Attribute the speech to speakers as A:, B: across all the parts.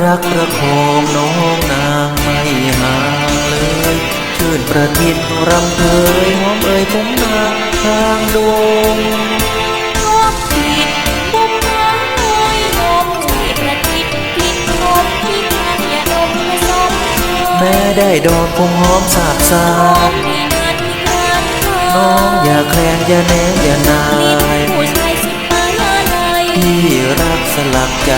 A: รักประคองน้องนางไม่ห่างเลยชื่นประทินรำเพยหอมเอ่ยผมนางทางดง
B: นกผิดบุมหาลอยลมใช่ประทิดผิดลมที่มันอย่าดมและสม
A: แม้ได้ดอกคงหอมสาบสา
B: ลมที่เงินที่เงิน
A: น้องอย่าแคลงอย่าแนงอย่านาย
B: ผู้ชายสิบมาอะไร
A: พี่รักสลักใจ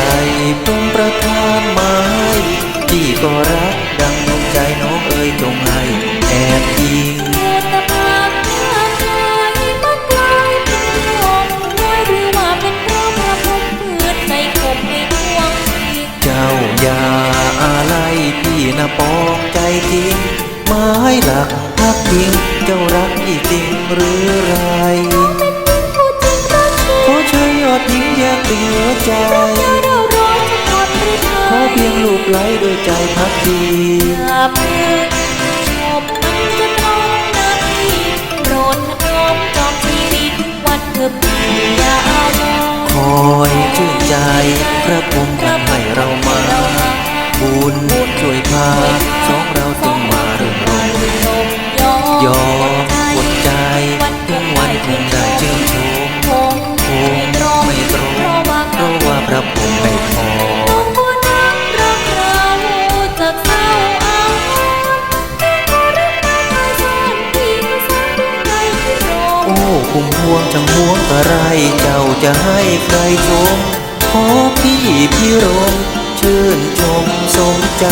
A: ไม้ห
B: ลักพั
A: กพิงเจ้ารักพี่จริงหรือไร
B: ผู้จงรัก
A: ขอเชิญยอดหญิงแยกเหัวใจ
B: เราร้อยจะทนหรือไท
A: ขอเพียงลูกไหลด้วยใจพักดี
B: อย่าเพิ่งชมมันจะต้องนาทีโปรดถนอมจอมชีรีทุกวันเธอพี่อย่าเอามอง
A: คอยชื่นใจพระพรหมทำให้เรามา บุญช่วยพาสองเรา มพว
B: งจั
A: งหวงอะไรเจ้าจะให้ใครชมขอพี่พี่รมชื่นชมสมใจ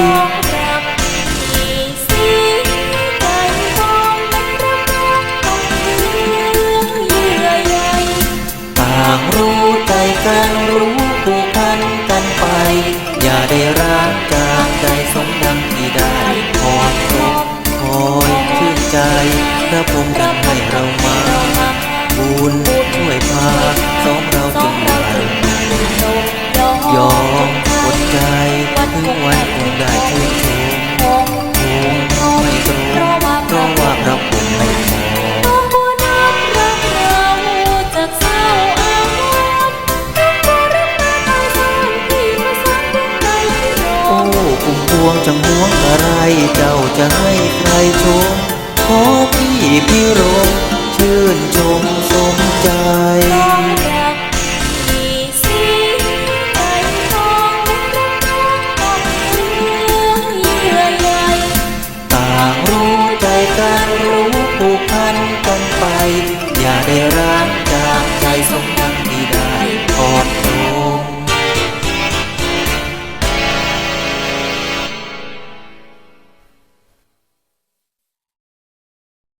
B: ต้องรักที่สีใจต้องเป็นรักต้องเรื่องเยื่อใย
A: ต่างรู้ใจกันรู้ผูกพันกันไป อย่าได้ร้างจากใจสมดังที่ได้พอครบคอยชื่นใจพระพรหมกันให้เรา ญช่วยพาสองเราจึงมาเริ่มยอมอดใจถึงวันคงได้ชื่นชมคงไม่ตรงเพราะว่าพระพรหมไม่พอ
B: น้องผู้นั้นรักเราจากเศร้าอาวรณ์น้องผู้รักมาตายซ่อนที่มาซ่อนด้วยใจที่รอ
A: โอ้คุมพวงจังห่วงอะไรเจ้าจะให้ใครชมขอพี่พี่รมชื่นช ม